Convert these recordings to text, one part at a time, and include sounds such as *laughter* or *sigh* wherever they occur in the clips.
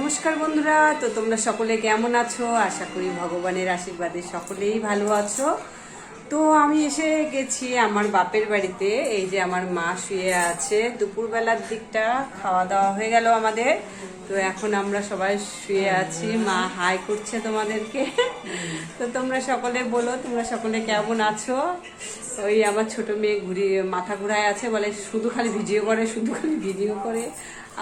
নমস্কার বন্ধুরা, তো তোমরা সকলে কেমন আছো? আশা করি ভগবানের আশীর্বাদে সকলেই ভালো আছো। তো আমি এসে গেছি আমার বাপের বাড়িতে, এই যে আমার মা শুয়ে আছে। দুপুরবেলার দিকটা খাওয়া দাওয়া হয়ে গেল আমাদের। তো এখন আমরা সবাই শুয়ে আছি। মা হাই করছে তোমাদেরকে। তো তোমরা সকলে বলো, তোমরা সকলে কেমন আছো? ওই আমার ছোট মেয়ে ঘুরি, মাথা ঘুরায় আছে, বলে শুধু খালি ভিডিও করে, শুধু খালি ভিডিও করে।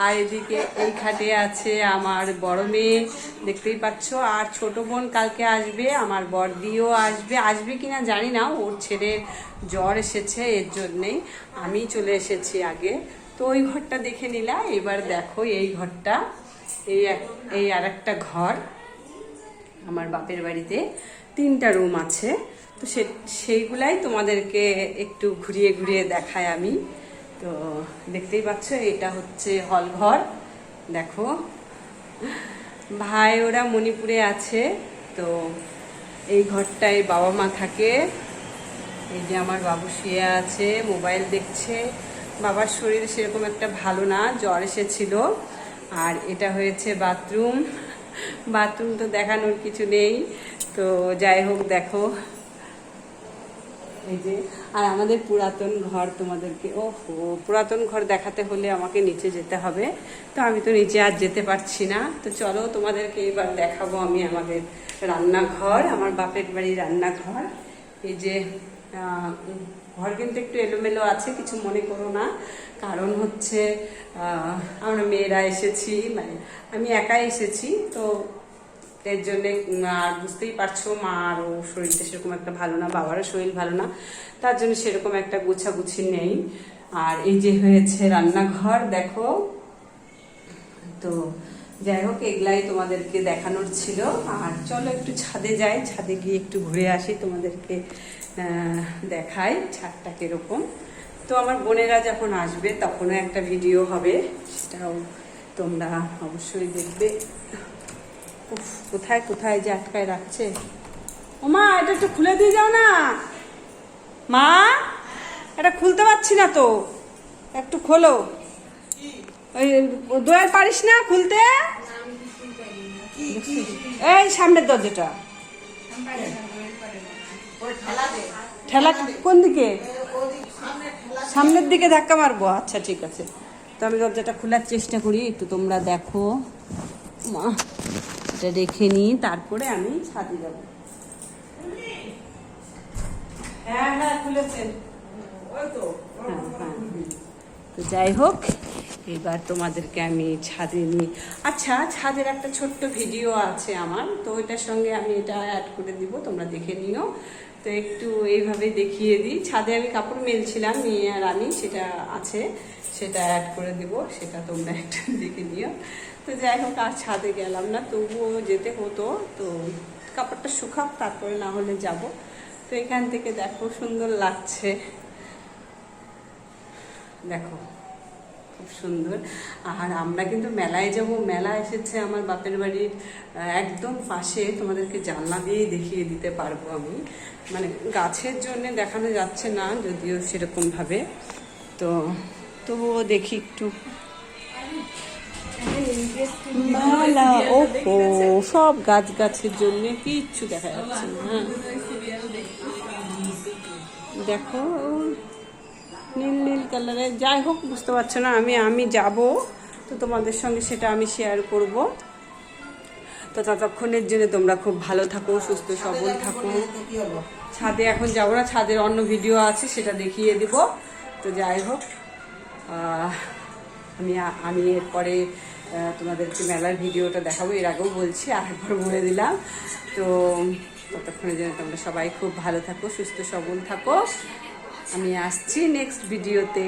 আর এদিকে এই খাটে আছে আমার বড় মেয়ে, দেখতেই পাচ্ছ। আর ছোট বোন কালকে আসবে, আমার বড়দিও আসবে। আসবে কিনা জানি না, ওর ছেলের জ্বর এসেছে, এর জন্যেই আমি চলে এসেছি আগে। তো ওই ঘরটা দেখে নিলা এবার দেখো এই ঘরটা, এই এই আর একটা ঘর। আমার বাপের বাড়িতে তিনটা রুম আছে, তো সে, সেইগুলাই তোমাদেরকে একটু ঘুরিয়ে ঘুরিয়ে দেখাই আমি। তো দেখতেই পাচ্ছ, এটা হচ্ছে হল ঘর। দেখো, ভাই ওরা মণিপুরে আছে, তো এই ঘরটায় বাবা মা থাকে। এই যে আমার বাবু শুয়ে আছে, মোবাইল দেখছে। বাবার শরীর সেরকম একটা ভালো না, জ্বর এসেছিল। আর এটা হয়েছে বাথরুম। বাথরুম তো দেখানোর কিছু নেই। তো যাই হোক, দেখো। এই যে, আর আমাদের পুরাতন ঘর তোমাদেরকে ও পুরাতন ঘর দেখাতে হলে আমাকে নিচে যেতে হবে। তো আমি তো নিচে আর যেতে পারছি না। তো চলো তোমাদেরকে এবার দেখাবো আমি আমাদের রান্নাঘর, আমার বাপের বাড়ি রান্নাঘর। এই যে ঘর কিন্তু একটু এলোমেলো আছে, কিছু মনে করো না। কারণ হচ্ছে আমরা মেয়েরা এসেছি মানে আমি একাই এসেছি, তো এর জন্যে আর বুঝতেই পারছ, মা আরও শরীরটা সেরকম একটা ভালো না, বাবারও শরীর ভালো না, তার জন্য সেরকম একটা গুছাগুছি নেই। আর এই যে হয়েছে রান্নাঘর, দেখো, তো যাই হোক এগুলাই তোমাদেরকে দেখানোর ছিল। আর চলো একটু ছাদে যাই। ছাদে গিয়ে একটু ঘুরে আসি তোমাদেরকে দেখাই ছাদটা কীরকম। তো আমার বোনেরা যখন আসবে তখনও একটা ভিডিও হবে। সেটাও তোমরা অবশ্যই দেখবে। উফ, কোথায় কোথায় যে আটকায় রাখছে? ও মা এটা একটু খুলে দিয়ে যাও না। মা এটা খুলতে পারছি না তো। একটু খোলো। ওই পারিস না খুলতে? এই সামনের দরজাটা। ঠেলা কোন দিকে? সামনের দিকে ধাক্কা মারবো। আচ্ছা ঠিক আছে। তো আমি দরজাটা খোলার চেষ্টা করি একটু তোমরা দেখো। মা এটা রেখে নিই তারপরে আমি ছাদে যাব হ্যাঁ হ্যাঁ খুলেছেন। হ্যাঁ, হ্যাঁ, তো যাই হোক এবার তোমাদেরকে আমি ছাদে নিই আচ্ছা ছাদের একটা ছোট্ট ভিডিও আছে আমার, তো ওইটার সঙ্গে আমি এটা অ্যাড করে দিব, তোমরা দেখে নিও। তো একটু এইভাবে দেখিয়ে দিই। ছাদে আমি কাপড় মেলছিলাম, মেয়ে আর আমি, সেটা আছে, সেটা অ্যাড করে দিব, সেটা তোমরা একটু *laughs* দেখে নিও। তো যাই হোক, আর ছাদে গেলাম না, তবুও যেতে হতো, তো কাপড়টা শুকাক, তারপরে না হলে যাব। তো এখান থেকে দেখো, সুন্দর লাগছে। দেখো। খুব সুন্দর। আর আমরা কিন্তু মেলায় যাব। মেলা এসেছে আমার বাপের বাড়ির একদম পাশে। তোমাদেরকে জানলা দিয়েই দেখিয়ে দিতে পারব আমি। মানে গাছের জন্য দেখানো যাচ্ছে না, যদিও সেরকমভাবে তো তবুও দেখি একটু। ওহো সব গাছ গাছের জন্য কিচ্ছু দেখা যাচ্ছে না। হ্যাঁ দেখো নীল নীল কালারের যাই হোক, বুঝতে পারছ না, আমি আমি যাব। তো তোমাদের সঙ্গে সেটা আমি শেয়ার করব। তো ততক্ষণের জন্য তোমরা খুব ভালো থাকো, সুস্থ, সবল থাকো। ছাদে এখন যাব না, ছাদের অন্য ভিডিও আছে, সেটা দেখিয়ে দিব। তো যাই হোক আমি আমি এরপরে তোমাদেরকে মেলার ভিডিওটা দেখাবো। এর আগেও বলছি, আরেকবার বলে দিলাম। তো ততক্ষণের জন্য তোমরা সবাই খুব ভালো থাকো, সুস্থ, সবল থাকো। আমি আসছি নেক্সট ভিডিওতে